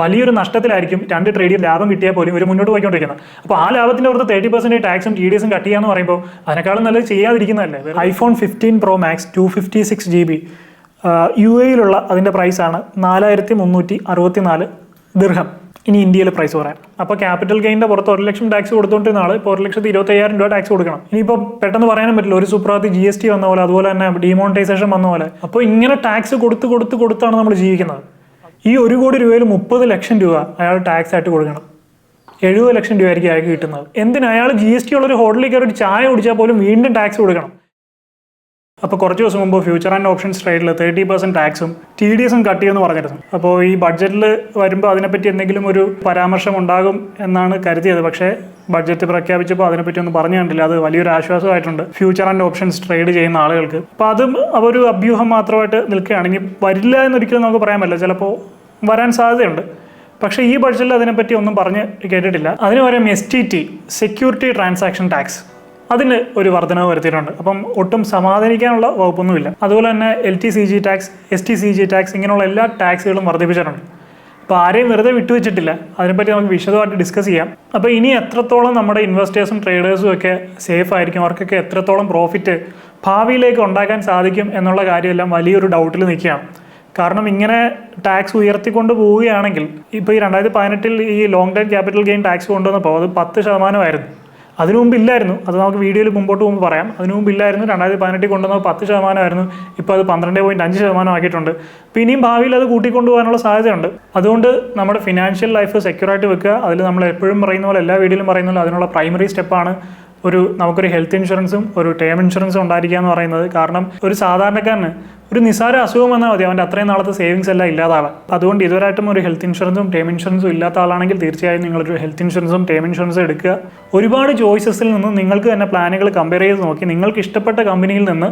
വലിയൊരു നഷ്ടത്തിലായിരിക്കും രണ്ട് ട്രേഡിൽ ലാഭം കിട്ടിയാൽ പോലും ഇവർ മുന്നോട്ട് പോയിക്കൊണ്ടിരിക്കുന്നത്. അപ്പോൾ ആ ലാഭത്തിന്റെ പുറത്ത് തേർട്ടി പെർസെന്റ് ടാക്സും ടി ഡി എസും കട്ട് ചെയ്യാന്ന് പറയുമ്പോൾ അതിനേക്കാളും നല്ലത് ചെയ്യാതിരിക്കുന്നതല്ലേ? IPhone fifteen pro max two fifty six G B U എയിലുള്ള അതിന്റെ പ്രൈസാണ് നാലായിരത്തി മുന്നൂറ്റി അറുപത്തി നാല് ദീർഘം ഇനി ഇന്ത്യയിലെ പ്രൈസ് പറയാം. അപ്പോൾ ക്യാപിറ്റൽ ഗെയിന്റെ പുറത്ത് ഒരു ലക്ഷം ടാക്സ് കൊടുത്തുകൊണ്ടിരുന്ന ആൾ ഇപ്പോൾ ഒരു ലക്ഷത്തി ഇരുപത്തയ്യായിരം രൂപ ടാക്സ് കൊടുക്കണം. ഇനിയിപ്പോൾ പെട്ടെന്ന് പറയാനും പറ്റില്ല. ഒരു സുപ്രാത്തി ജി എസ് ടി വന്ന പോലെ അതുപോലെ തന്നെ ഡിമോണിറ്റൈസേഷൻ വന്ന പോലെ. അപ്പോൾ ഇങ്ങനെ ടാക്സ് കൊടുത്ത് കൊടുത്ത് കൊടുത്താണ് നമ്മൾ ജീവിക്കുന്നത്. ഈ ഒരു കോടി രൂപയിൽ മുപ്പത് ലക്ഷം രൂപ അയാൾ ടാക്സ് ആയിട്ട് കൊടുക്കണം. എഴുപത് ലക്ഷം രൂപയായിരിക്കും അയാൾക്ക് കിട്ടുന്നത്. എന്തിനാ? അയാൾ ജി എസ് ടി ഉള്ള ഒരു ഹോട്ടലിൽ കയറി ഒരു ചായ കുടിച്ചാൽ പോലും വീണ്ടും ടാക്സ് കൊടുക്കണം. അപ്പോൾ കുറച്ച് ദിവസം മുമ്പ് ഫ്യൂച്ചർ ആൻഡ് ഓപ്ഷൻസ് ട്രേഡിൽ തേർട്ടി പെർസെന്റ് ടാക്സും ടി ഡി എസും കട്ട് ചെയ്യുമെന്ന് പറഞ്ഞിരുന്നു. അപ്പോൾ ഈ ബഡ്ജറ്റിൽ വരുമ്പോൾ അതിനെപ്പറ്റി എന്തെങ്കിലും ഒരു പരാമർശം ഉണ്ടാകും എന്നാണ് കരുതിയത്. പക്ഷേ ബഡ്ജറ്റ് പ്രഖ്യാപിച്ചപ്പോൾ അതിനെപ്പറ്റി ഒന്നും പറഞ്ഞു കണ്ടില്ല. അത് വലിയൊരു ആശ്വാസമായിട്ടുണ്ട്. ഫ്യൂച്ചർ ആൻഡ് ഓപ്ഷൻസ് ട്രേഡ് ചെയ്യുന്ന ആളുകൾക്ക്. അപ്പോൾ അതും ഒരു അഭ്യൂഹം മാത്രമായിട്ട് നിൽക്കുകയാണെങ്കിൽ വരില്ല എന്നൊരിക്കലും നമുക്ക് പറയാൻ പറ്റില്ല. ചിലപ്പോൾ വരാൻ സാധ്യതയുണ്ട്. പക്ഷേ ഈ ബഡ്ജറ്റിൽ അതിനെപ്പറ്റി ഒന്നും പറഞ്ഞ് കേട്ടിട്ടില്ല. അതിന് പകരം S T T security transaction tax അതിന് ഒരു വർധനവ് വരുത്തിയിട്ടുണ്ട്. അപ്പം ഒട്ടും സമാധാനിക്കാനുള്ള വകുപ്പൊന്നുമില്ല. അതുപോലെ തന്നെ L T C G tax S T C G tax ഇങ്ങനെയുള്ള എല്ലാ ടാക്സുകളും വർദ്ധിപ്പിച്ചിട്ടുണ്ട്. അപ്പോൾ ആരെയും വെറുതെ വിട്ടുവെച്ചിട്ടില്ല. അതിനെപ്പറ്റി നമുക്ക് വിശദമായിട്ട് ഡിസ്കസ് ചെയ്യാം. അപ്പോൾ ഇനി എത്രത്തോളം നമ്മുടെ ഇൻവെസ്റ്റേഴ്സും ട്രേഡേഴ്സും ഒക്കെ സേഫ് ആയിരിക്കും? അവർക്കൊക്കെ എത്രത്തോളം പ്രോഫിറ്റ് ഭാവിയിലേക്ക് ഉണ്ടാക്കാൻ സാധിക്കും എന്നുള്ള കാര്യമെല്ലാം വലിയൊരു ഡൗട്ടിൽ നിൽക്കുകയാണ്. കാരണം ഇങ്ങനെ ടാക്സ് ഉയർത്തിക്കൊണ്ട് പോവുകയാണെങ്കിൽ ഇപ്പോൾ ഈ രണ്ടായിരത്തി പതിനെട്ടിൽ ഈ long time capital gain tax കൊണ്ടുവന്നപ്പോൾ അത് പത്ത് ശതമാനമായിരുന്നു. അതിനു മുമ്പ് ഇല്ലായിരുന്നു. അത് നമുക്ക് വീഡിയോയിൽ മുമ്പോട്ട് പോകുമ്പോൾ പറയാം. അതിനു മുമ്പ് ഇല്ലായിരുന്നു. രണ്ടായിരത്തി പതിനെട്ടിൽ കൊണ്ടുവന്നത് പത്ത് ശതമാനമായിരുന്നു. ഇപ്പോൾ അത് പന്ത്രണ്ട് പോയിന്റ് അഞ്ച് ശതമാനം ആക്കിയിട്ടുണ്ട്. അപ്പോൾ ഇനിയും ഭാവിയിൽ അത് കൂട്ടിക്കൊണ്ടുപോകാനുള്ള സാധ്യതയുണ്ട്. അതുകൊണ്ട് നമ്മുടെ ഫിനാൻഷ്യൽ ലൈഫ് സെക്യൂർ ആയിട്ട് വെക്കുക. അതിൽ നമ്മൾ എപ്പോഴും പറയുന്ന പോലെ എല്ലാ വീഡിയോയിലും പറയുന്ന പോലെ അതിനുള്ള പ്രൈമറി സ്റ്റെപ്പാണ് ഒരു നമുക്കൊരു ഹെൽത്ത് ഇൻഷുറൻസും ഒരു ടേം ഇൻഷുറൻസും ഉണ്ടായിരിക്കുക എന്ന് പറയുന്നത് കാരണം ഒരു സാധാരണക്കാരന് ഒരു നിസാര അസുഖം വന്നാൽ മതി. അവന്റെ അത്രയും നാളത്തെ സേവിങ്സ് എല്ലാം ഇല്ലാതാവാം അതുകൊണ്ട് ഇതുവരായിട്ടും ഒരു ഹെൽത്ത് ഇൻഷുറൻസും ടേം ഇൻഷുറൻസും ഇല്ലാത്ത ആളാണെങ്കിൽ തീർച്ചയായും നിങ്ങളൊരു ഹെൽത്ത് ഇൻഷുറൻസും ടേം ഇൻഷുറൻസും എടുക്കുക. ഒരുപാട് ചോയ്സസിൽ നിന്ന് നിങ്ങൾക്ക് തന്നെ പ്ലാനുകൾ കമ്പയർ ചെയ്ത് നോക്കി. നിങ്ങൾക്ക് ഇഷ്ടപ്പെട്ട കമ്പനിയിൽ നിന്ന്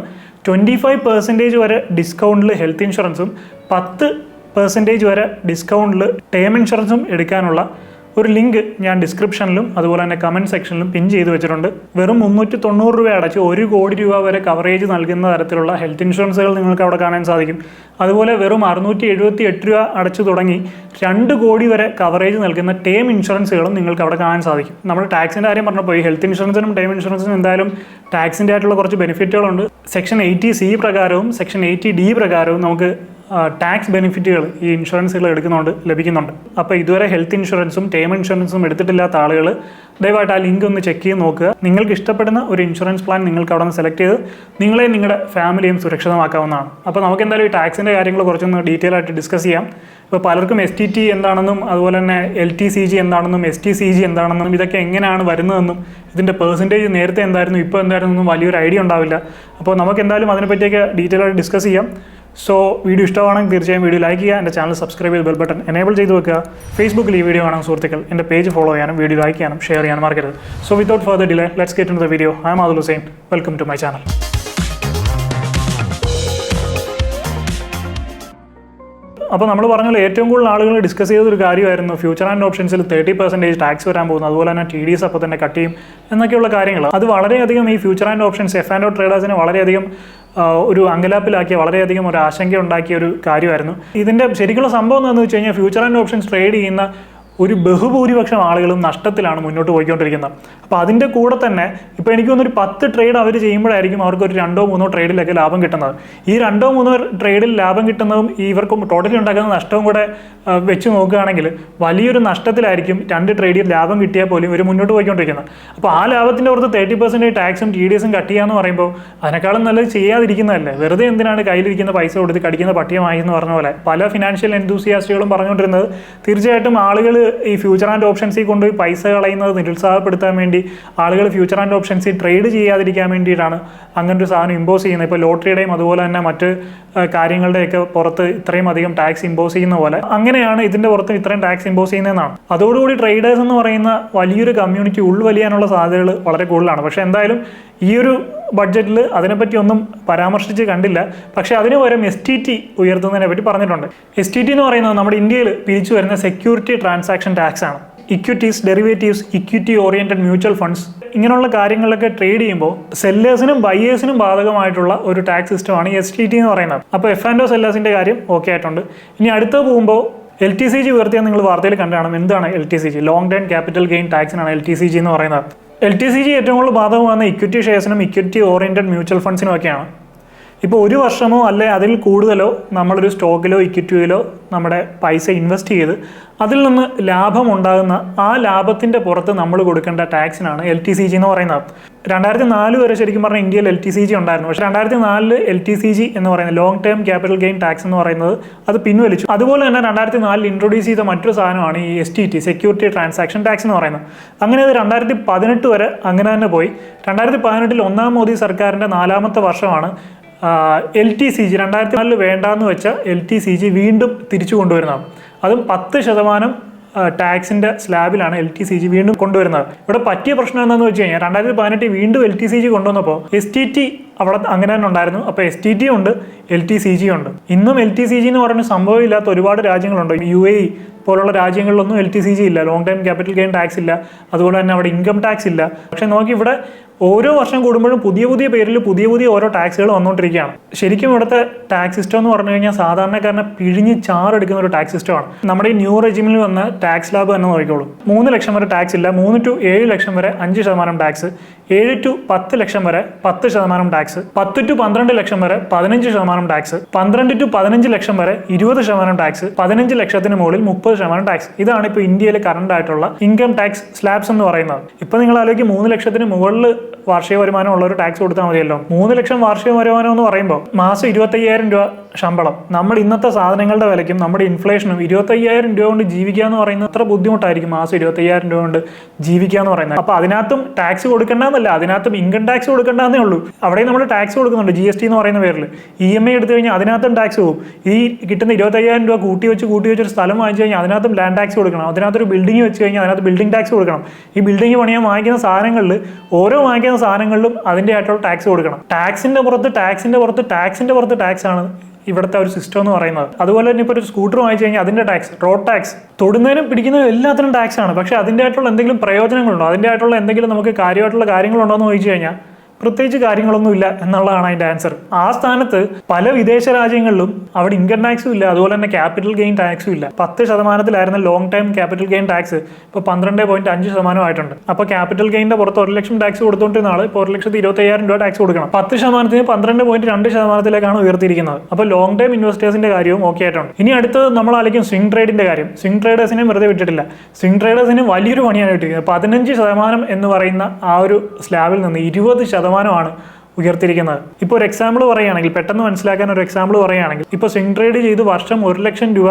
ട്വന്റി ഫൈവ് പെർസെന്റേജ് വരെ ഡിസ്കൗണ്ടിൽ ഹെൽത്ത് ഇൻഷുറൻസും പത്ത് പെർസെന്റേജ് വരെ ഡിസ്കൗണ്ടിൽ ടേം ഇൻഷുറൻസും എടുക്കാനുള്ള ഒരു ലിങ്ക് ഞാൻ ഡിസ്ക്രിപ്ഷനിലും അതുപോലെ തന്നെ കമന്റ് സെക്ഷനിലും പിൻ ചെയ്ത് വെച്ചിട്ടുണ്ട്. വെറും മുന്നൂറ്റി തൊണ്ണൂറ് രൂപ അടച്ച് ഒരു കോടി രൂപ വരെ കവറേജ് നൽകുന്ന തരത്തിലുള്ള ഹെൽത്ത് ഇൻഷുറൻസുകൾ നിങ്ങൾക്ക് അവിടെ കാണാൻ സാധിക്കും. അതുപോലെ വെറും അറുന്നൂറ്റി എഴുപത്തി എട്ട് രൂപ അടച്ചു തുടങ്ങി രണ്ട് കോടി വരെ കവറേജ് നൽകുന്ന ടേം ഇൻഷുറൻസുകളും നിങ്ങൾക്ക് അവിടെ കാണാൻ സാധിക്കും. നമ്മൾ ടാക്സിന്റെ കാര്യം പറഞ്ഞപ്പോൾ ഹെൽത്ത് ഇൻഷുറൻസിനും ടേം ഇൻഷുറൻസിനും എന്തായാലും ടാക്സിന്റെ ആയിട്ടുള്ള കുറച്ച് ബെനിഫിറ്റുകളുണ്ട് സെക്ഷൻ എയ്റ്റി സി പ്രകാരവും സെക്ഷൻ എയ്റ്റി ഡി പ്രകാരവും നമുക്ക് ടാക്സ് ബെനിഫിറ്റുകൾ ഈ ഇൻഷുറൻസുകൾ എടുക്കുന്നുണ്ട് ലഭിക്കുന്നുണ്ട്. അപ്പോൾ ഇതുവരെ ഹെൽത്ത് ഇൻഷുറൻസും ടേം ഇൻഷുറൻസും എടുത്തിട്ടില്ലാത്ത ആളുകൾ ദയവായിട്ട് ആ ലിങ്ക് ഒന്ന് ചെക്ക് ചെയ്ത് നോക്കുക. നിങ്ങൾക്ക് ഇഷ്ടപ്പെടുന്ന ഒരു ഇൻഷുറൻസ് പ്ലാൻ നിങ്ങൾക്ക് അവിടെ നിന്ന് സെലക്ട് ചെയ്ത് നിങ്ങളെയും നിങ്ങളുടെ ഫാമിലിയും സുരക്ഷിതമാക്കാവുന്നതാണ്. അപ്പോൾ നമുക്ക് എന്തായാലും ഈ ടാക്സിന്റെ കാര്യങ്ങൾ കുറച്ചൊന്ന് ഡീറ്റെയിൽ ആയിട്ട് ഡിസ്കസ് ചെയ്യാം. ഇപ്പോൾ പലർക്കും എസ് ടി ടി എന്താണെന്നും അതുപോലെ തന്നെ എൽ ടി സി ജി എന്താണെന്നും എസ് ടി സി ജി എന്താണെന്നും ഇതൊക്കെ എങ്ങനെയാണ് വരുന്നതെന്നും ഇതിന്റെ പെർസെന്റേജ് നേരത്തെ എന്തായിരുന്നു ഇപ്പോൾ എന്തായിരുന്നു വലിയൊരു ഐഡിയ ഉണ്ടാവില്ല. അപ്പോൾ നമുക്ക് എന്തായാലും അതിനെപ്പറ്റിയൊക്കെ ഡീറ്റെയിൽ ആയിട്ട് ഡിസ്കസ് ചെയ്യാം. സോ വീഡിയോ ഇഷ്ടമാണെങ്കിൽ തീർച്ചയായും വീഡിയോ ലൈക്ക് ചെയ്യുക. എന്റെ ചാനൽ സബ്സ്ക്രൈബ് ചെയ്ത് ബെൽ ബട്ടൺ എനേബിൾ ചെയ്ത് വെക്കുക. ഫേസ്ബുക്കിൽ ഈ വീഡിയോ കാണാൻ സുഹൃത്തുക്കൾ എന്റെ പേജ് ഫോളോ ചെയ്യാനും വീഡിയോ ലൈക്ക് ചെയ്യാനും ഷെയർ ചെയ്യാനും മറക്കരുത്. So without further delay let's get in the video I'm Adul Hussain welcome to my channel അപ്പോൾ നമ്മൾ പറഞ്ഞാൽ ഏറ്റവും കൂടുതൽ ആളുകൾ ഡിസ്കസ് ചെയ്തൊരു കാര്യമായിരുന്നു ഫ്യൂച്ചർ ആൻഡ് ഓപ്ഷൻസിൽ തേർട്ടി പെർസെന്റേജ് ടാക്സ് വരാൻ പോകുന്നു അതുപോലെ തന്നെ ടി ഡി എസ് അപ്പോൾ തന്നെ കട്ട് ചെയ്യും എന്നൊക്കെയുള്ള കാര്യങ്ങൾ. അത് വളരെയധികം ഈ future and options F and O ട്രേഡേഴ്സിനെ വളരെയധികം ഒരു അങ്കലാപ്പിലാക്കിയ വളരെയധികം ഒരു ആശങ്ക ഉണ്ടാക്കിയ ഒരു കാര്യമായിരുന്നു. ഇതിന്റെ ശരിക്കുള്ള സംഭവം എന്താണെന്ന് വെച്ച് കഴിഞ്ഞാൽ ഫ്യൂച്ചർ ആൻഡ് ഓപ്ഷൻസ് ട്രേഡ് ചെയ്യുന്ന ഒരു ബഹുഭൂരിപക്ഷം ആളുകളും നഷ്ടത്തിലാണ് മുന്നോട്ട് പോയിക്കൊണ്ടിരിക്കുന്നത്. അപ്പോൾ അതിന്റെ കൂടെ തന്നെ ഇപ്പോൾ എനിക്ക് തോന്നുന്നു ഒരു പത്ത് ട്രേഡ് അവർ ചെയ്യുമ്പോഴായിരിക്കും അവർക്ക് ഒരു രണ്ടോ മൂന്നോ ട്രേഡിലൊക്കെ ലാഭം കിട്ടുന്നത്. ഈ രണ്ടോ മൂന്നോ ട്രേഡിൽ ലാഭം കിട്ടുന്നതും ഇവർക്ക് ടോട്ടലി ഉണ്ടാക്കുന്ന നഷ്ടവും കൂടെ വെച്ച് നോക്കുകയാണെങ്കിൽ വലിയൊരു നഷ്ടത്തിലായിരിക്കും രണ്ട് ട്രേഡിൽ ലാഭം കിട്ടിയാൽ പോലും ഇവർ മുന്നോട്ട് പോയിക്കൊണ്ടിരിക്കുന്നത്. അപ്പോൾ ആ ലാഭത്തിന്റെ പുറത്ത് തേർട്ടി പെർസെന്റേജ് ടാക്സും ടി ഡി എസും കട്ട് ചെയ്യാന്ന് പറയുമ്പോൾ അതിനേക്കാളും നല്ലത് ചെയ്യാതിരിക്കുന്നതല്ലേ? വെറുതെ എന്തിനാണ് കയ്യിലിരിക്കുന്ന പൈസ കൊടുത്ത് കടിക്കുന്ന പട്ടിയമായി എന്ന് പറഞ്ഞ പോലെ പല ഫിനാൻഷ്യൽ എൻതൂസിയാസ്റ്റുകളും പറഞ്ഞുകൊണ്ടിരുന്നത് തീർച്ചയായിട്ടും ആളുകൾ ഈ ഫ്യൂച്ചർ ആൻഡ് ഓപ്ഷൻസിൽ കൊണ്ടുപോയി പൈസ കളയുന്നത് നിരുത്സാഹപ്പെടുത്താൻ വേണ്ടി ആളുകൾ ഫ്യൂച്ചർ ആൻഡ് ഓപ്ഷൻസിൽ ട്രേഡ് ചെയ്യാതിരിക്കാൻ വേണ്ടിയിട്ടാണ് അങ്ങനെ ഒരു സാധനം ഇമ്പോസ് ചെയ്യുന്നത്. ഇപ്പോൾ ലോട്ടറിയുടെയും അതുപോലെ തന്നെ മറ്റ് കാര്യങ്ങളുടെയൊക്കെ പുറത്ത് ഇത്രയും അധികം ടാക്സ് ഇമ്പോസ് ചെയ്യുന്ന പോലെ അങ്ങനെയാണ് ഇതിന്റെ പുറത്ത് ഇത്രയും ടാക്സ് ഇമ്പോസ് ചെയ്യുന്നതെന്നാണ്. അതോടുകൂടി ട്രേഡേഴ്സ് എന്ന് പറയുന്ന വലിയൊരു കമ്മ്യൂണിറ്റി ഉൾവലിയാനുള്ള സാധ്യതകൾ വളരെ കൂടുതലാണ്. പക്ഷേ എന്തായാലും ഈ ഒരു ബഡ്ജറ്റിൽ അതിനെപ്പറ്റി ഒന്നും പരാമർശിച്ച് കണ്ടില്ല. പക്ഷേ അതിന് പകരം എസ് ടി ടി ഉയർത്തുന്നതിനെ പറ്റി പറഞ്ഞിട്ടുണ്ട്. എസ് ടി ടി എന്ന് പറയുന്നത് നമ്മുടെ ഇന്ത്യയിൽ പിരിച്ചു വരുന്ന സെക്യൂരിറ്റി ട്രാൻസാക്ഷൻ ടാക്സ് ആണ്. Equities derivatives equity oriented mutual funds ഇങ്ങനെയുള്ള കാര്യങ്ങളൊക്കെ ട്രേഡ് ചെയ്യുമ്പോൾ സെല്ലേഴ്സിനും ബയേഴ്സിനും ബാധകമായിട്ടുള്ള ഒരു ടാക്സ് സിസ്റ്റമാണ് എസ് ടി ടി എന്ന് പറയുന്നത്. അപ്പോൾ എഫ് ആൻഡ് ഒ സെല്ലേഴ്സിന്റെ കാര്യം ഓക്കെ ആയിട്ടുണ്ട്. ഇനി അടുത്ത പോകുമ്പോൾ എൽ ടി സി ജി ഉയർത്തിയാൽ നിങ്ങൾ വാർത്തയിൽ കണ്ടാണ് എന്താണ് L T C G long time capital gain ടാക്സിനാണ് L T C G എന്ന് പറയുന്നത്. എൽ ടി സി ജി ഏറ്റവും കൂടുതൽ ബാധകമാകുന്ന ഇക്വിറ്റി ഷെയർസിനും ഇക്വിറ്റി ഓറിയന്റഡ് മ്യൂച്വൽ ഫണ്ട്സിനും ഒക്കെയാണ്. ഇപ്പോൾ ഒരു വർഷമോ അല്ലെ അതിൽ കൂടുതലോ നമ്മളൊരു സ്റ്റോക്കിലോ ഇക്വിറ്റിയിലോ നമ്മുടെ പൈസ ഇൻവെസ്റ്റ് ചെയ്ത് അതിൽ നിന്ന് ലാഭം ഉണ്ടാകുന്ന ആ ലാഭത്തിന്റെ പുറത്ത് നമ്മൾ കൊടുക്കേണ്ട ടാക്സിനാണ് എൽ ടി സി ജി എന്ന് പറയുന്നത് രണ്ടായിരത്തി നാല് വരെ ശരിക്കും പറഞ്ഞാൽ ഇന്ത്യയിൽ എൽ ടി സി ജി ഉണ്ടായിരുന്നു. പക്ഷേ രണ്ടായിരത്തി നാലിൽ എൽ ടി സി ജി എന്ന് പറയുന്നത് long term capital gain tax എന്ന് പറയുന്നത് അത് പിൻവലിച്ചു. അതുപോലെ തന്നെ രണ്ടായിരത്തി നാലിൽ ഇൻട്രൊഡ്യൂസ് ചെയ്ത മറ്റൊരു സാധനമാണ് ഈ S T T security transaction tax എന്ന് പറയുന്നത്. അങ്ങനെ അത് രണ്ടായിരത്തി പതിനെട്ട് വരെ അങ്ങനെ തന്നെ പോയി. രണ്ടായിരത്തി പതിനെട്ടിൽ ഒന്നാം മോദി സർക്കാരിന്റെ നാലാമത്തെ വർഷമാണ് എൽ ടി സി ജി രണ്ടായിരത്തി നാലിൽ വേണ്ടാന്ന് വെച്ച എൽ ടി സി ജി വീണ്ടും തിരിച്ചു കൊണ്ടുവരുന്നതാണ്. അതും പത്ത് ശതമാനം ടാക്സിന്റെ സ്ലാബിലാണ് എൽ ടി സി ജി വീണ്ടും കൊണ്ടുവരുന്നത്. ഇവിടെ പറ്റിയ പ്രശ്നം എന്താണെന്ന് വെച്ച് കഴിഞ്ഞാൽ രണ്ടായിരത്തി പതിനെട്ടിൽ വീണ്ടും എൽ ടി സി ജി കൊണ്ടുവന്നപ്പോൾ എസ് ടി ടി അവിടെ അങ്ങനെ തന്നെ ഉണ്ടായിരുന്നു. അപ്പോൾ എസ് ടി ടി ഉണ്ട് എൽ ടി സി ജി ഉണ്ട്. ഇന്നും എൽ ടി സി ജി എന്ന് പറയുന്ന സംഭവമില്ലാത്ത ഒരുപാട് രാജ്യങ്ങളുണ്ട്. യു എ ഇ പോലുള്ള രാജ്യങ്ങളിലൊന്നും എൽ ടി സി ജി ഇല്ല. Long time capital gain tax ഇല്ല. അതുപോലെ തന്നെ അവിടെ ഇൻകം ടാക്സ് ഇല്ല. പക്ഷേ നോക്കി ഇവിടെ ഓരോ വർഷം കൂടുമ്പോഴും പുതിയ പുതിയ പേരിൽ പുതിയ പുതിയ ഓരോ ടാക്സുകൾ വന്നുകൊണ്ടിരിക്കുകയാണ്. ശരിക്കും ഇവിടുത്തെ ടാക്സ് സിസ്റ്റം എന്ന് പറഞ്ഞു കഴിഞ്ഞാൽ സാധാരണക്കാരനെ പിഴിഞ്ഞ് ചാറെടുക്കുന്ന ഒരു ടാക്സ് സിസ്റ്റമാണ് നമ്മുടെ ഈ ന്യൂ റെജിമിൽ വന്ന ടാക്സ് ലാബ് തന്നെ നോക്കിക്കോളൂ. മൂന്ന് ലക്ഷം വരെ ടാക്സ് ഇല്ല. മൂന്ന് ടു ഏഴ് ലക്ഷം വരെ അഞ്ച് ശതമാനം ടാക്സ് ഏഴ് ടു പത്ത് ലക്ഷം വരെ പത്ത് ശതമാനം ടാക്സ് പത്ത് ടു പന്ത്രണ്ട് ലക്ഷം വരെ പതിനഞ്ച് ശതമാനം ടാക്സ് പന്ത്രണ്ട് ടു പതിനഞ്ച് ലക്ഷം വരെ ഇരുപത് ശതമാനം ടാക്സ് പതിനഞ്ച് ലക്ഷത്തിന് മുകളിൽ മുപ്പത് ശതമാനം ടാക്സ് ഇതാണ് ഇപ്പോൾ ഇന്ത്യയിൽ കറണ്ട് ആയിട്ടുള്ള ഇൻകം ടാക്സ് സ്ലാബ്സ് എന്ന് പറയുന്നത്. ഇപ്പൊ നിങ്ങൾ ആലോചിക്കും മൂന്ന് ലക്ഷത്തിന് മുകളിൽ വാർഷിക വരുമാനം ഉള്ള ഒരു ടാക്സ് കൊടുത്താൽ മതിയല്ലോ. മൂന്ന് ലക്ഷം വാർഷിക വരുമാനം എന്ന് പറയുമ്പോൾ മാസം ഇരുപത്തയ്യായിരം രൂപ ശമ്പളം. നമ്മൾ ഇന്നത്തെ സാധനങ്ങളുടെ വിലയ്ക്കും നമ്മുടെ ഇൻഫ്ലേഷനും ഇരുപത്തയ്യായിരം രൂപ കൊണ്ട് ജീവിക്കുക എന്ന് പറയുന്നത് അത്ര ബുദ്ധിമുട്ടായിരിക്കും മാസം ഇരുപത്തയ്യായിരം രൂപ കൊണ്ട് ജീവിക്കുക എന്ന് പറയുന്നത്. അപ്പോൾ അതിനകത്തും ടാക്സ് കൊടുക്കേണ്ടെന്നല്ല അതിനകത്തും ഇൻകം ടാക്സ് കൊടുക്കേണ്ടതെന്നേ ഉള്ളൂ. അവിടെ നമ്മൾ ടാക്സ് കൊടുക്കുന്നുണ്ട് ജി എസ് ടി എന്ന് പറയുന്ന പേരിൽ ഇ എം ഐ എടുത്തു കഴിഞ്ഞാൽ അതിനകത്തും ടാക്സ് പോകും. ഈ കിട്ടുന്ന ഇരുപത്തയ്യായിരം രൂപ കൂട്ടി വെച്ച് കൂട്ടി വെച്ചൊരു സ്ഥലം വാങ്ങിച്ചു കഴിഞ്ഞാൽ അതിനകത്തും ലാൻഡ് ടാക്സ് കൊടുക്കണം. അതിനകത്തൊരു ബിൽഡിംഗ് വെച്ച് കഴിഞ്ഞാൽ അതിനകത്ത് ബിൽഡിംഗ് ടാക്സ് കൊടുക്കണം. ഈ ബിൽഡിംഗ് പണിയാൻ വാങ്ങിക്കുന്ന സാധനങ്ങളിൽ ഓരോ വാങ്ങിക്കുന്ന സാധനങ്ങളിലും അതിന്റെ ആയിട്ടുള്ള ടാക്സ് കൊടുക്കണം. ടാക്സിന്റെ പുറത്ത് ടാക്സിന്റെ പുറത്ത് ടാക്സിന്റെ പുറത്ത് ടാക്സ് ആണ് ഇവിടുത്തെ ഒരു സിസ്റ്റം എന്ന് പറയുന്നത്. അതുപോലെ തന്നെ ഇപ്പോൾ ഒരു സ്കൂട്ടർ വാങ്ങിച്ചു കഴിഞ്ഞാൽ അതിന്റെ ടാക്സ് റോഡ് ടാക്സ് തൊടുന്നതിനും പിടിക്കുന്നതിനും എല്ലാത്തിനും ടാക്സ് ആണ്. പക്ഷേ അതിന്റെ ആയിട്ടുള്ള എന്തെങ്കിലും പ്രയോജനങ്ങളുണ്ടോ? അതിന്റെ ആയിട്ടുള്ള എന്തെങ്കിലും നമുക്ക് കാര്യമായിട്ടുള്ള കാര്യങ്ങളുണ്ടോ എന്ന് ചോദിച്ചു കഴിഞ്ഞാൽ പ്രത്യേകിച്ച് കാര്യങ്ങളൊന്നുമില്ല എന്നുള്ളതാണ് അതിന്റെ ആൻസർ ആ സ്ഥാനത്ത് പല വിദേശ രാജ്യങ്ങളിലും അവിടെ ഇൻകം ടാക്സും ഇല്ല. അതുപോലെ തന്നെ ക്യാപിറ്റൽ ഗെയിൻ ടാക്സും ഇല്ല. പത്ത് ശതമാനത്തിലായിരുന്ന long time capital gain tax ഇപ്പോൾ പന്ത്രണ്ട് പോയിന്റ് അഞ്ച് ശതമാനമായിട്ടുണ്ട് അപ്പോൾ ക്യാപിറ്റൽ ഗെയിന്റെ പുറത്ത് ഒരു ലക്ഷം ടാക്സ് കൊടുത്തുകൊണ്ടിരുന്ന ആൾ ഇപ്പോൾ ഒരു ലക്ഷത്തി ഇരുപത്തി അയ്യായിരം രൂപ ടാക്സ് കൊടുക്കണം. പത്ത് ശതമാനത്തിന് പന്ത്രണ്ട് പോയിന്റ് രണ്ട് ശതമാനത്തിലേക്കാണ് ഉയർത്തിയിരിക്കുന്നത്. അപ്പോൾ ലോങ് ടൈം ഇൻവെസ്റ്റേഴ്സിന്റെ കാര്യവും ഓക്കെ ആയിട്ടുണ്ട്. ഇനി അടുത്തത് നമ്മൾ ആലോചിക്കും സ്വിംഗ് ട്രേഡിന്റെ കാര്യം. സ്വിംഗ് ട്രേഡേഴ്സിനെ വെറുതെ വിട്ടിട്ടില്ല. സ്വിംഗ് ട്രേഡേഴ്സിന് വലിയൊരു പണിയാണ് കിട്ടിയത്. പതിനഞ്ച് ശതമാനം എന്ന് പറയുന്ന ആ ഒരു സ്ലാബിൽ നിന്ന് ഇരുപത് ശതമാനമാണ് ഉയർത്തിയിരിക്കുന്നത് ഇപ്പോൾ ഒരു എക്സാമ്പിൾ പറയുകയാണെങ്കിൽ പെട്ടെന്ന് മനസ്സിലാക്കാൻ ഒരു എക്സാമ്പിൾ പറയുകയാണെങ്കിൽ ഇപ്പോൾ സ്വിംഗ് ട്രേഡ് ചെയ്ത് വർഷം ഒരു ലക്ഷം രൂപ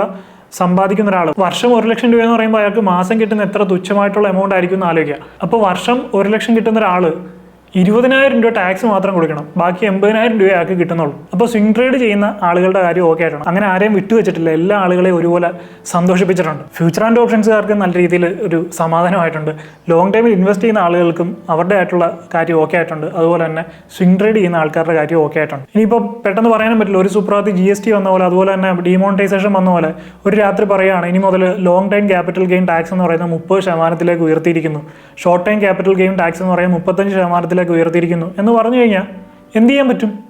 സമ്പാദിക്കുന്ന ഒരാൾ വർഷം ഒരു ലക്ഷം രൂപ എന്ന് പറയുമ്പോൾ അയാൾക്ക് മാസം കിട്ടുന്ന എത്ര തുച്ഛമായിട്ടുള്ള എമൗണ്ട് ആയിരിക്കും എന്ന് ആലോചിക്കുക. അപ്പോൾ വർഷം ഒരു ലക്ഷം കിട്ടുന്ന ഒരാൾ ഇരുപതിനായിരം രൂപ ടാക്സ് മാത്രം കൊടുക്കണം. ബാക്കി എൺപതിനായിരം രൂപ ആൾക്ക് കിട്ടുന്നുള്ളൂ. അപ്പോൾ സ്വിംഗ് ട്രേഡ് ചെയ്യുന്ന ആളുകളുടെ കാര്യം ഓക്കെ ആയിട്ടാണ്. അങ്ങനെ ആരെയും വിട്ടുവെച്ചിട്ടില്ല. എല്ലാ ആളുകളെയും ഒരുപോലെ സന്തോഷിപ്പിച്ചിട്ടുണ്ട്. ഫ്യൂച്ചർ ആൻഡ് ഓപ്ഷൻസുകാർക്ക് നല്ല രീതിയിൽ ഒരു സമാധാനമായിട്ടുണ്ട്. ലോങ് ടൈമിൽ ഇൻവെസ്റ്റ് ചെയ്യുന്ന ആളുകൾക്കും അവരുടെ ആയിട്ടുള്ള കാര്യം ഓക്കെ ആയിട്ടുണ്ട്. അതുപോലെ തന്നെ സ്വിംഗ് ട്രേഡ് ചെയ്യുന്ന ആൾക്കാരുടെ കാര്യം ഓക്കെ ആയിട്ടുണ്ട്. ഇനിയിപ്പോൾ പെട്ടെന്ന് പറയാനും പറ്റില്ല. ഒരു സുപ്രാതി ജി എസ് ടി വന്ന പോലെ അതുപോലെ തന്നെ ഡിമോണിറ്റൈസേഷൻ വന്ന പോലെ ഒരു രാത്രി പറയുകയാണ് ഇനി മുതൽ long time capital gain tax എന്ന് പറയുന്നത് മുപ്പത് ശതമാനത്തിലേക്ക് ഉയർത്തിയിരിക്കുന്നു. Short time capital gain tax എന്ന് പറയുന്നത് മുപ്പത്തഞ്ച് ശതമാനത്തിലേക്ക് ഉയർത്തിയിരിക്കുന്നു എന്ന് പറഞ്ഞു കഴിഞ്ഞാൽ എന്ത് ചെയ്യാൻ പറ്റും?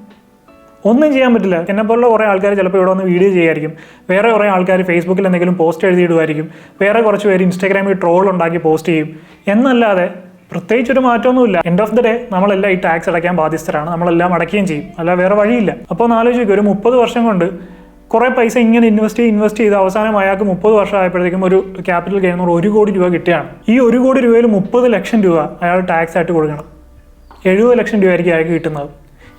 ഒന്നും ചെയ്യാൻ പറ്റില്ല. എന്നെ പോലുള്ള കുറേ ആൾക്കാർ ചിലപ്പോൾ ഇവിടെ വന്ന് വീഡിയോ ചെയ്യായിരിക്കും. വേറെ കുറേ ആൾക്കാർ ഫേസ്ബുക്കിൽ എന്തെങ്കിലും പോസ്റ്റ് എഴുതിയിടുമായിരിക്കും. വേറെ കുറച്ച് പേര് ഇൻസ്റ്റാഗ്രാമിൽ ട്രോൾ ഉണ്ടാക്കി പോസ്റ്റ് ചെയ്യും. എന്നല്ലാതെ പ്രത്യേകിച്ച് ഒരു മാറ്റമൊന്നുമില്ല. എൻഡ് ഓഫ് ദി ഡേ നമ്മളെല്ലാം ഈ ടാക്സ് അടയ്ക്കാൻ ബാധ്യസ്ഥരാണ്. നമ്മളെല്ലാം അടയ്ക്കുകയും ചെയ്യും. അല്ല വേറെ വഴിയില്ല. അപ്പോൾ ഒന്ന് ആലോചിക്കുക ഒരു മുപ്പത് വർഷം കൊണ്ട് കുറേ പൈസ ഇങ്ങനെ ഇൻവെസ്റ്റ് ചെയ്ത് ഇൻവെസ്റ്റ് ചെയ്ത് അവസാനം അയാൾക്ക് മുപ്പത് വർഷം ആയപ്പോഴത്തേക്കും ഒരു ക്യാപിറ്റൽ ഗെയിൻ ഒരു കോടി രൂപ കിട്ടുകയാണ്. ഈ ഒരു കോടി രൂപയിൽ മുപ്പത് ലക്ഷം രൂപ അയാൾ ടാക്സ് ആയിട്ട് കൊടുക്കണം. എഴുപത് ലക്ഷം രൂപയായിരിക്കും അയാൾക്ക് കിട്ടുന്നത്.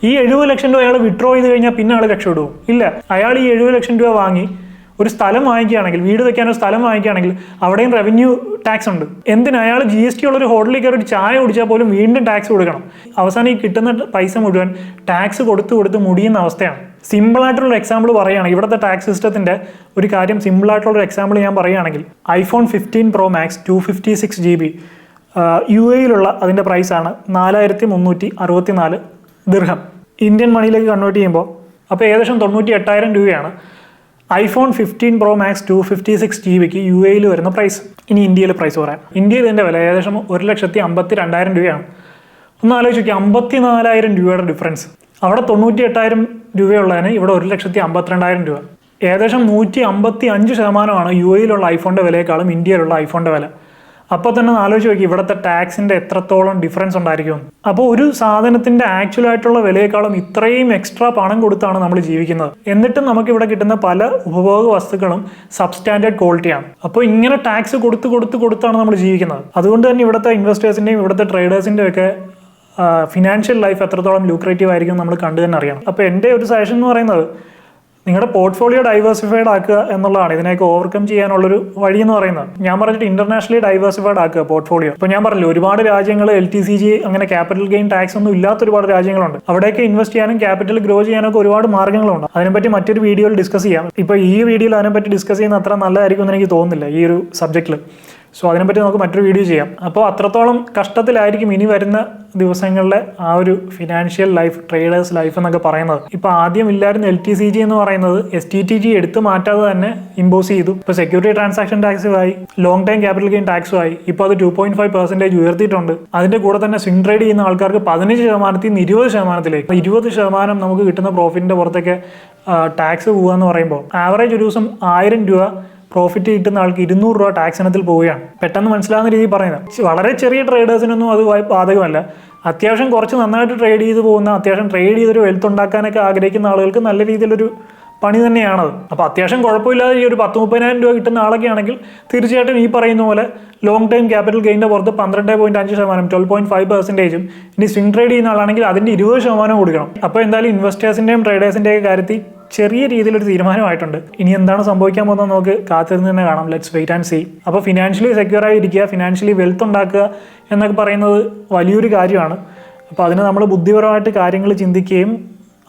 ഈ എഴുപത് ലക്ഷം രൂപ അയാൾ വിഡ്രോ ചെയ്ത് കഴിഞ്ഞാൽ പിന്നെ ആൾ രക്ഷപ്പെടുമോ ഇല്ല അയാൾ ഈ എഴുപത് ലക്ഷം രൂപ വാങ്ങി ഒരു സ്ഥലം വാങ്ങിക്കുകയാണെങ്കിൽ വീട് വെക്കാൻ ഒരു സ്ഥലം വാങ്ങിക്കുകയാണെങ്കിൽ അവിടെയും റവന്യൂ ടാക്സ് ഉണ്ട്. എന്തിനാ? അയാൾ ജി എസ് ടി ഉള്ള ഒരു ഹോട്ടലിൽ കയറി ഒരു ചായ കുടിച്ചാൽ പോലും വീണ്ടും ടാക്സ് കൊടുക്കണം. അവസാനം ഈ കിട്ടുന്ന പൈസ മുഴുവൻ ടാക്സ് കൊടുത്ത് കൊടുത്ത് മുടിയുന്ന അവസ്ഥയാണ്. സിമ്പിളായിട്ടുള്ള എക്സാമ്പിൾ പറയുകയാണെങ്കിൽ ഇവിടുത്തെ ടാക്സ് സിസ്റ്റത്തിന്റെ ഒരു കാര്യം സിമ്പിളായിട്ടുള്ള ഒരു എക്സാമ്പിൾ ഞാൻ പറയുകയാണെങ്കിൽ iPhone fifteen pro max two fifty six G B U എയിലുള്ള അതിന്റെ പ്രൈസാണ് നാലായിരത്തി മുന്നൂറ്റി അറുപത്തി നാല് ദീർഘം ഇന്ത്യൻ മണിയിലേക്ക് കൺവേർട്ട് ചെയ്യുമ്പോൾ അപ്പോൾ ഏകദേശം തൊണ്ണൂറ്റി എട്ടായിരം രൂപയാണ്. IPhone fifteen pro max two fifty six G ബിക്ക് യു എയിൽ വരുന്ന പ്രൈസ്. ഇനി ഇന്ത്യയിലെ പ്രൈസ് പറയാം. ഇന്ത്യയിൽ ഇതിന്റെ വില ഏകദേശം ഒരു ലക്ഷത്തി അമ്പത്തി രണ്ടായിരം രൂപയാണ്. ഒന്ന് ആലോചിച്ച് നോക്കി അമ്പത്തി നാലായിരം രൂപയുടെ ഡിഫറൻസ് അവിടെ തൊണ്ണൂറ്റി എട്ടായിരം രൂപയുള്ളതിന് ഇവിടെ ഒരു ലക്ഷത്തി അമ്പത്തിരണ്ടായിരം രൂപ. ഏകദേശം നൂറ്റി അമ്പത്തി അഞ്ച് ശതമാനമാണ് യു എയിലുള്ള ഐഫോണിന്റെ വിലയേക്കാളും ഇന്ത്യയിലുള്ള ഐഫോണിന്റെ വില. അപ്പോൾ തന്നെ ആലോചിച്ച് നോക്കി ഇവിടുത്തെ ടാക്സിന്റെ എത്രത്തോളം ഡിഫറൻസ് ഉണ്ടായിരിക്കും? അപ്പോൾ ഒരു സാധനത്തിന്റെ ആക്ച്വൽ ആയിട്ടുള്ള വിലയേക്കാളും ഇത്രയും എക്സ്ട്രാ പണം കൊടുത്താണ് നമ്മൾ ജീവിക്കുന്നത്. എന്നിട്ടും നമുക്ക് ഇവിടെ കിട്ടുന്ന പല ഉപഭോഗ വസ്തുക്കളും സബ്സ്റ്റാൻഡേർഡ് ക്വാളിറ്റിയാണ് അപ്പോൾ ഇങ്ങനെ ടാക്സ് കൊടുത്ത് കൊടുത്ത് കൊടുത്താണ് നമ്മൾ ജീവിക്കുന്നത്. അതുകൊണ്ട് തന്നെ ഇവിടുത്തെ ഇൻവെസ്റ്റേഴ്സിന്റെയും ഇവിടുത്തെ ട്രേഡേഴ്സിന്റെയും ഒക്കെ ഫിനാൻഷ്യൽ ലൈഫ് എത്രത്തോളം ലൂക്രേറ്റീവ് ആയിരിക്കും നമ്മൾ കണ്ടു തന്നെ അറിയണം. അപ്പോൾ എന്റെ ഒരു സജഷൻ എന്ന് പറയുന്നത് നിങ്ങളുടെ പോർട്ട്ഫോളിയോ ഡൈവേഴ്സിഫൈഡ് ആക്കുക എന്നുള്ളതാണ്. ഇതിനെയൊക്കെ ഓവർകം ചെയ്യാനുള്ളൊരു വഴി എന്ന് പറയുന്നത്. ഞാൻ പറഞ്ഞിട്ട് ഇന്റർനാഷണലി ഡൈവേഴ്സിഫൈഡ് ആക്കുക പോർട്ട്ഫോളിയോ ഇപ്പോൾ ഞാൻ പറഞ്ഞില്ല ഒരുപാട് രാജ്യങ്ങൾ എൽ ടി സി ജി അങ്ങനെ ക്യാപിറ്റൽ ഗെയിൻ ടാക്സ് ഒന്നും ഇല്ലാത്ത ഒരുപാട് രാജ്യങ്ങളുണ്ട്. അവിടെയൊക്കെ ഇൻവെസ്റ്റ് ചെയ്യാനും ക്യാപിറ്റൽ ഗ്രോ ചെയ്യാനൊക്കെ ഒരുപാട് മാർഗങ്ങളുണ്ട് അതിനെപ്പറ്റി മറ്റൊരു വീഡിയോയിൽ ഡിസ്കസ് ചെയ്യാം. ഇപ്പോൾ ഈ വീഡിയോയിൽ അതിനെപ്പറ്റി ഡിസ്കസ് ചെയ്യുന്ന അത്ര നല്ലതായിരിക്കും എന്ന് എനിക്ക് തോന്നുന്നില്ല ഈ ഒരു സബ്ജക്റ്റിൽ സോ അതിനെപ്പറ്റി നമുക്ക് മറ്റൊരു വീഡിയോ ചെയ്യാം. അപ്പോൾ അത്രത്തോളം കഷ്ടത്തിലായിരിക്കും ഇനി വരുന്ന ദിവസങ്ങളിലെ ആ ഒരു ഫിനാൻഷ്യൽ ലൈഫ് ട്രേഡേഴ്സ് ലൈഫ് എന്നൊക്കെ പറയുന്നത്. ഇപ്പോൾ ആദ്യം എല്ലാവരും എൽ ടി സി ജി എന്ന് പറയുന്നത് എസ് ടി ടി ജി എടുത്ത് മാറ്റാതെ തന്നെ ഇമ്പോസ് ചെയ്തു. ഇപ്പോൾ സെക്യൂരിറ്റി ട്രാൻസാക്ഷൻ ടാക്സും ആയി ലോങ് ടൈം ക്യാപിറ്റൽ ഗെയിൻ ടാക്സും ആയി ഇപ്പോൾ അത് ടു പോയിന്റ് ഫൈവ് പെർസെന്റേജ് ഉയർത്തിയിട്ടുണ്ട്. അതിന്റെ കൂടെ തന്നെ സ്വിംഗ് ട്രേഡ് ചെയ്യുന്ന ആൾക്കാർക്ക് പതിനഞ്ച് ശതമാനത്തിൽ നിന്ന് ഇരുപത് ശതമാനത്തിലേക്ക് ഇരുപത് ശതമാനം നമുക്ക് കിട്ടുന്ന പ്രോഫിറ്റിന്റെ പുറത്തേക്ക് ടാക്സ് പോകുക എന്ന് പറയുമ്പോൾ ആവറേജ് ഒരു ദിവസം ആയിരം രൂപ പ്രോഫിറ്റ് കിട്ടുന്ന ആൾക്ക് ഇരുന്നൂറ് രൂപ ടാക്സ് ഇനത്തിൽ പോവുകയാണ്. പെട്ടെന്ന് മനസ്സിലാവുന്ന രീതിയിൽ പറയുന്നത്. വളരെ ചെറിയ ട്രേഡേഴ്സിനൊന്നും അത് ബാധകമല്ല. അത്യാവശ്യം കുറച്ച് നന്നായിട്ട് ട്രേഡ് ചെയ്ത് പോകുന്ന അത്യാവശ്യം ട്രേഡ് ചെയ്തൊരു വെൽത്ത് ഉണ്ടാക്കാനൊക്കെ ആഗ്രഹിക്കുന്ന ആളുകൾക്ക് നല്ല രീതിയിലൊരു പണി തന്നെയാണത്. അപ്പോൾ അത്യാവശ്യം കുഴപ്പമില്ലാതെ ഈ ഒരു പത്ത് മുപ്പതിനായിരം രൂപ കിട്ടുന്ന ആളൊക്കെ ആണെങ്കിൽ തീർച്ചയായിട്ടും ഈ പറയുന്ന പോലെ ലോങ് ടൈം ക്യാപിറ്റൽ ഗെയിന്റെ പുറത്ത് പന്ത്രണ്ട് പോയിന്റ് അഞ്ച് ശതമാനം ട്വൽവ് പോയിന്റ് ഫൈവ് പെർസെന്റേജും ഇനി സ്വിംഗ് ട്രേഡ് ചെയ്യുന്ന ആളാണെങ്കിൽ അതിന്റെ ഇരുപത് ശതമാനം കൊടുക്കണം. അപ്പോൾ എന്തായാലും ഇൻവെസ്റ്റേഴ്സിന്റെയും ട്രേഡേഴ്സിന്റെയും കാര്യത്തിൽ ചെറിയ രീതിയിലൊരു തീരുമാനമായിട്ടുണ്ട്. ഇനി എന്താണ് സംഭവിക്കാൻ പോകുന്നത് നമുക്ക് കാത്തിരുന്ന് തന്നെ കാണാം. ലെറ്റ്സ് വെയിറ്റ് ആൻഡ് സീ അപ്പോൾ ഫിനാൻഷ്യലി സെക്യൂർ ആയിരിക്കുക ഫിനാൻഷ്യലി വെൽത്ത് ഉണ്ടാക്കുക എന്നൊക്കെ പറയുന്നത് വലിയൊരു കാര്യമാണ്. അപ്പോൾ അതിന് നമ്മൾ ബുദ്ധിപരമായിട്ട് കാര്യങ്ങൾ ചിന്തിക്കുകയും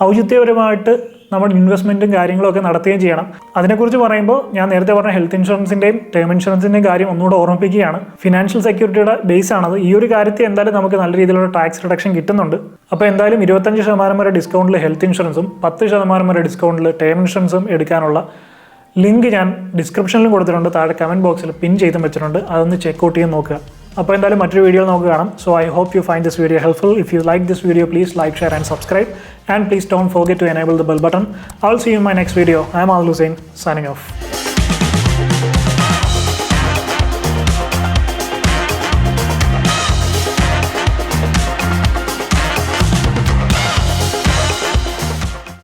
ഔചിത്യപരമായിട്ട് നമ്മുടെ ഇൻവെസ്റ്റ്മെന്റും കാര്യങ്ങളൊക്കെ നടത്തുകയും ചെയ്യണം. അതിനെക്കുറിച്ച് പറയുമ്പോൾ ഞാൻ നേരത്തെ പറഞ്ഞ ഹെൽത്ത് ഇൻഷുറൻസിന്റെയും ടേം ഇൻഷുറൻസിന്റെയും കാര്യം ഒന്നുകൂടെ ഓർമ്മിപ്പിക്കുകയാണ്. ഫിനാൻഷ്യൽ സെക്യൂരിറ്റിയുടെ ബേസ് ആണത്. ഈ ഒരു കാര്യത്തിൽ എന്തായാലും നമുക്ക് നല്ല രീതിയിലുള്ള ടാക്സ് റിഡക്ഷൻ കിട്ടുന്നുണ്ട്. അപ്പോൾ എന്തായാലും ഇരുപത്തഞ്ച് ശതമാനം വരെ ഡിസ്കൗണ്ടിൽ ഹെൽത്ത് ഇൻഷുറൻസും പത്ത് ശതമാനം വരെ ഡിസ്കൗണ്ടിൽ ടേം ഇൻഷുറൻസും എടുക്കാനുള്ള ലിങ്ക് ഞാൻ ഡിസ്ക്രിപ്ഷനിലും കൊടുത്തിട്ടുണ്ട്. താഴെ കമന്റ് ബോക്സിൽ പിൻ ചെയ്തും വെച്ചിട്ടുണ്ട്. അതൊന്ന് ചെക്ക് ഔട്ട് ചെയ്ത് നോക്കുക. അപ്പോൾ എന്തായാലും മറ്റൊരു വീഡിയോ നമുക്ക് കാണാം. So I hope you find this video helpful if you like this video please like share and subscribe and please don't forget to enable the bell button I will see you my next video I'm Al Hussain signing off